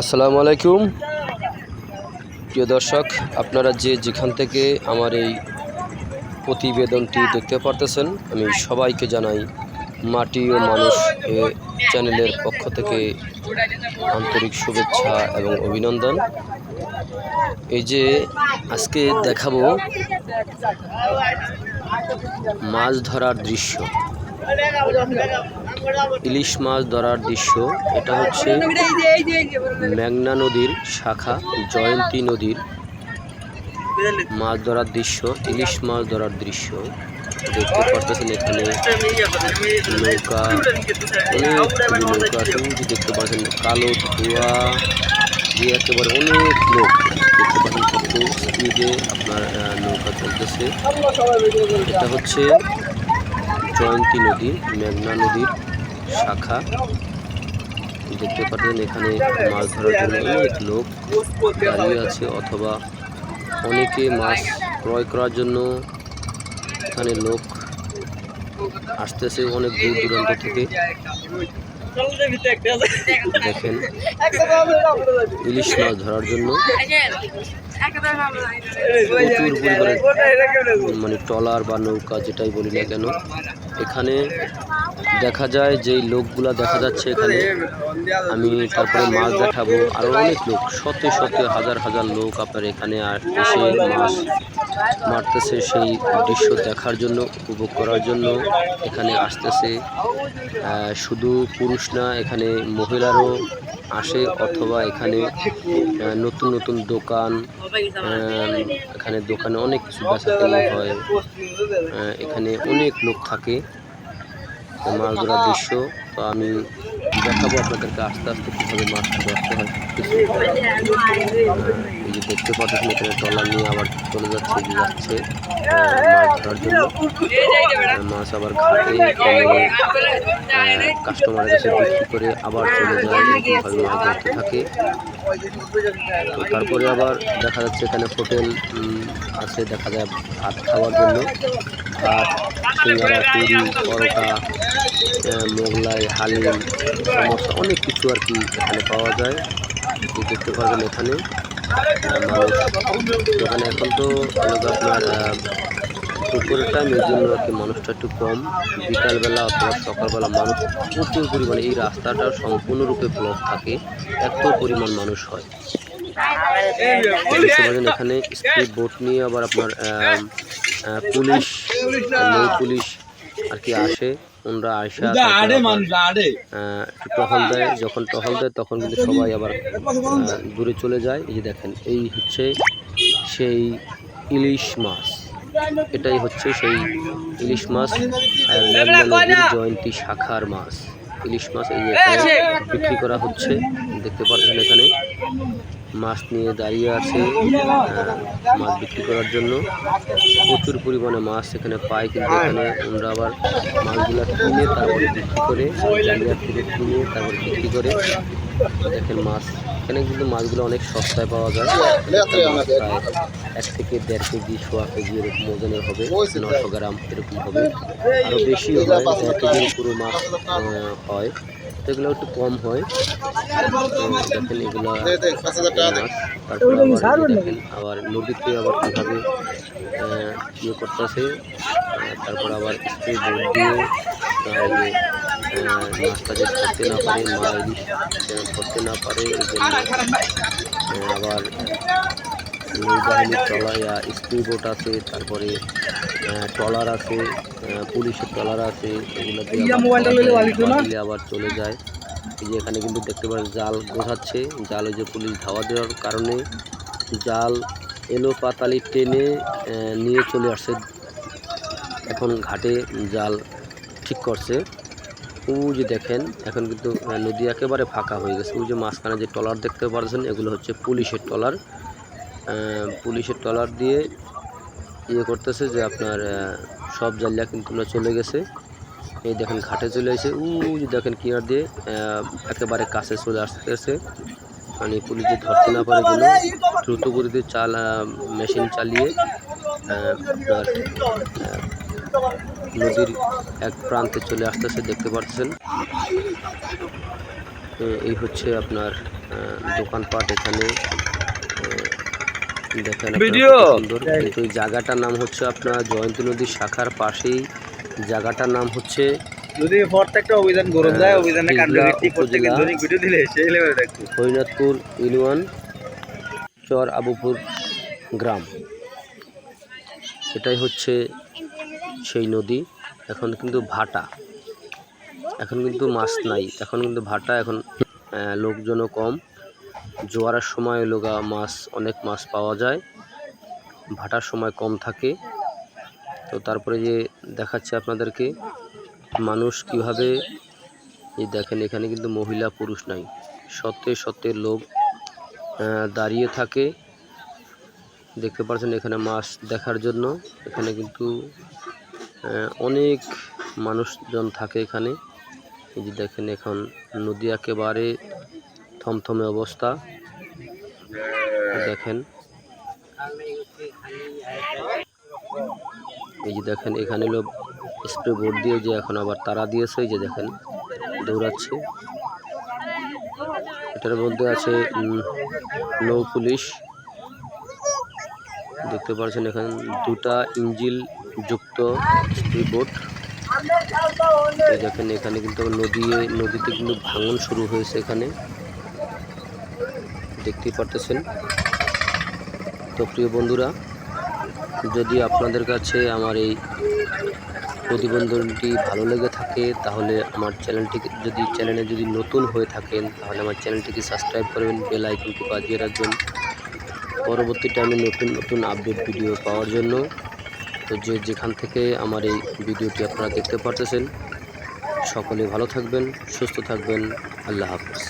আসসালামু আলাইকুম। প্রিয় দর্শক, আপনারা যে যেখান থেকে আমার এই প্রতিবেদনটি দেখতে পারতেছেন, আমি সবাইকে জানাই, মাটি ও মানুষ এ চ্যানেলের পক্ষ থেকে আন্তরিক শুভেচ্ছা এবং অভিনন্দন। এই যে আজকে দেখাবো মাছ ধরার দৃশ্য। ইলিশ মাছ ধরার দৃশ্য, এটা হচ্ছে মেঘনা নদীর শাখা, জয়ন্তী নদীর মাছ ধরার দৃশ্য, ইলিশ মাছ ধরার দৃশ্য। দেখতে পারতেছেন এখানে নৌকা অনেকগুলি নৌকা দেখতে পাচ্ছেন কালো ধোয়া, দিয়ে একেবারে অনেক লোক। দেখতে পাচ্ছেন কত স্পিডে আপনার নৌকা চলতেছে। এটা হচ্ছে জয়ন্তী নদী মেঘনা নদীর শাখা। দেখতে পাচ্ছেন এখানে মাছ ধরার জন্য অনেক লোক দাঁড়িয়ে আছে, অথবা অনেকে মাছ ক্রয় করার জন্য এখানে লোক আসতেছে অনেক দূর দূরান্ত থেকে। দেখেন, ইলিশ মাছ ধরার জন্য মানে ট্রলার বা নৌকা যেটাই বলি না কেন এখানে দেখা যায় যেই লোকগুলা দেখা যাচ্ছে এখানে আমি তারপরে মাছ দেখাবো। আরও অনেক লোক শত শত হাজার হাজার লোক আপনার এখানে আর এসে মাছ মারতেছে সেই দৃশ্য দেখার জন্য উপভোগ করার জন্য এখানে আসতেছে। আহ, শুধু পুরুষ না এখানে মহিলারও আসে অথবা এখানে নতুন নতুন দোকান এখানে দোকানে অনেক কিছু বেচাকেনি হয়। এখানে অনেক লোক থাকে। মাছ ধরার দৃশ্য, তো আমি দেখাবো আপনাদেরকে আস্তে আস্তে কীভাবে মাছ ধরতে হয়। এই যে দেখতে পাচ্ছেন, এখানে ট্রলার নিয়ে আবার চলে যাচ্ছে যাচ্ছে মাছ জন্য। মাছ আবার ঘাটে কাস্টমারের কাছে বিক্রি করে আবার চলে যায় মাছ ধরতে থাকে। তারপরে আবার দেখা যাচ্ছে, এখানে হোটেল আছে, দেখা যায় ভাত খাওয়ার জন্য। ভাত, সিঙ্গারা, পুরি, পরোটা মোগলাই, হালিম সমস্যা অনেক কিছু আর কি এখানে পাওয়া যায়। দেখতে পাবেন এখানে। দোকানে এখন তো আপনার দুপুরের টাইম এই জন্য আর কি মানুষটা একটু কম। বিকালবেলা অথবা সকালবেলা মানুষ প্রচুর পরিমাণে এই রাস্তাটা সম্পূর্ণরূপে ব্লক থাকে। এত পরিমাণ মানুষ হয়। এখানে স্পিড বোট নিয়ে আবার আপনার পুলিশ পুলিশ আর কি আসে। ওনারা আসা টহল দেয় যখন টহল দেয় তখন কিন্তু সবাই আবার দূরে চলে যায়। এই যে দেখেন এই হচ্ছে সেই ইলিশ মাছ। এটাই হচ্ছে সেই ইলিশ মাছ জয়ন্তী শাখার মাছ। ইলিশ মাছ এই যে বিক্রি করা হচ্ছে। দেখতে পাচ্ছেন এখানে। মাছ নিয়ে দাঁড়িয়ে আছে মাছ বিক্রি করার জন্য। প্রচুর পরিমাণে মাছ এখানে পায় কিন্তু এখানে আমরা আবার মাছগুলো কিনে তারপরে বিক্রি করে জালিয়ার থেকে কিনে তারপরে বিক্রি করে দেখেন মাছ। এখানে কিন্তু মাছগুলো অনেক সস্তায় পাওয়া যায়। এক থেকে দেড় কেজি, সোয়া কেজি এরকম ওজনের হবে, নশো গ্রাম এরকম হবে। আরও বেশি হয় কেজির পুরো মাছ হয়। তো এগুলো একটু কম হয়। দেখেন এগুলো তারপর আবার নদীতে আবার কীভাবে ইয়ে করতেছে। তারপর আবার স্প্রে দিয়ে মাছটা যে ধরতে না পারে ধরতে না পারে এই জন্য আবার ট্রলার স্প্রে বোট আছে তারপরে ট্রলার আছে পুলিশের ট্রলার আছে এগুলো আবার চলে যায়। এই যে এখানে কিন্তু দেখতে পারেন জাল গোছাচ্ছে। জালে যে পুলিশ ধাওয়া দেওয়ার কারণে জাল এলো পাতালি টেনে নিয়ে চলে আসছে। এখন ঘাটে জাল ঠিক করছে। ওই যে দেখেন এখন কিন্তু নদী একেবারে ফাঁকা হয়ে গেছে। ওই যে মাঝখানে যে ট্রলার দেখতে পাচ্ছেন এগুলো হচ্ছে পুলিশের ট্রলার। পুলিশের ট্রলার দিয়ে ইয়ে করতেছে যে আপনার সব জালিয়া কিন্তু আমরা চলে গেছে। এই দেখেন, ঘাটে চলে এসে উ দেখেন কিনার দিয়ে একেবারে কাছে চলে আসতেছে। মানে পুলিশ যে ধরতে না পারে জন্য দ্রুত গতিতে চাল, মেশিন চালিয়ে আপনার নদীর এক প্রান্তে চলে আসতেছে, দেখতে পাচ্ছেন। এই হচ্ছে আপনার দোকানপাট এখানে। দেখেন আপনারা ভিডিও। সুন্দর। কিন্তু এই জায়গাটার নাম হচ্ছে আপনার জয়ন্তী নদীর শাখার পাশেই। জায়গাটার নাম হচ্ছে যদি প্রত্যেকটা অভিযান গরম যায় অভিযানে কাণ্ড হিজলা ভিত্তিক প্রত্যেকে উপজেলা। দৈনিক ভিডিও দিলে সেই লেভেলে দেখব হরিনাথপুর ইউনিয়ন চর আবুপুর গ্রাম। এটাই হচ্ছে সেই নদী। এখন কিন্তু ভাটা। এখন কিন্তু মাছ নাই। এখন কিন্তু ভাটা এখন লোকজনও কম। জোয়ারের সময় লোগা মাছ, অনেক মাছ পাওয়া যায়। ভাটার সময় কম থাকে। তো তারপরে যে দেখাচ্ছে আপনাদেরকে, মানুষ কীভাবে, এই দেখেন এখানে কিন্তু মহিলা, পুরুষ নাই। সত্যি সত্যি লোক দাঁড়িয়ে থাকে। দেখতে পাচ্ছেন এখানে মাছ দেখার জন্য। এখানে কিন্তু অনেক মানুষজন থাকে এখানে। এই যে দেখেন এখন নদী একেবারে থমথমে অবস্থা। দেখেন। এই যে দেখেন, এখানে লোক স্প্রে বোর্ড দিয়ে যে এখন আবার তারা দিয়েছে, এই যে দেখেন, দৌড়াচ্ছে। এটার মধ্যে আছে নৌ পুলিশ দেখতে পাচ্ছেন এখানে দুটা ইঞ্জিল যুক্ত বোট এই দেখেন, এখানে কিন্তু নদী, নদীতে কিন্তু ভাঙন শুরু হয়েছে এখানে। দেখতেই পারতেছেন। তো প্রিয় বন্ধুরা, যদি আপনাদের কাছে আমার এই প্রতিবেদনটি ভালো লেগে থাকে, তাহলে আমার চ্যানেলটিকে যদি, চ্যানেলে যদি নতুন হয়ে থাকেন, তাহলে আমার চ্যানেলটিকে সাবস্ক্রাইব করবেন, বেল আইকনটি বাজিয়ে রাখবেন। পরবর্তী টাইমে নতুন নতুন আপডেট ভিডিও পাওয়ার জন্য। তো যে যেখান থেকে আমার এই ভিডিওটি আপনারা দেখতে পারতেছেন, সকলে ভালো থাকবেন, সুস্থ থাকবেন, আল্লাহ হাফিজ।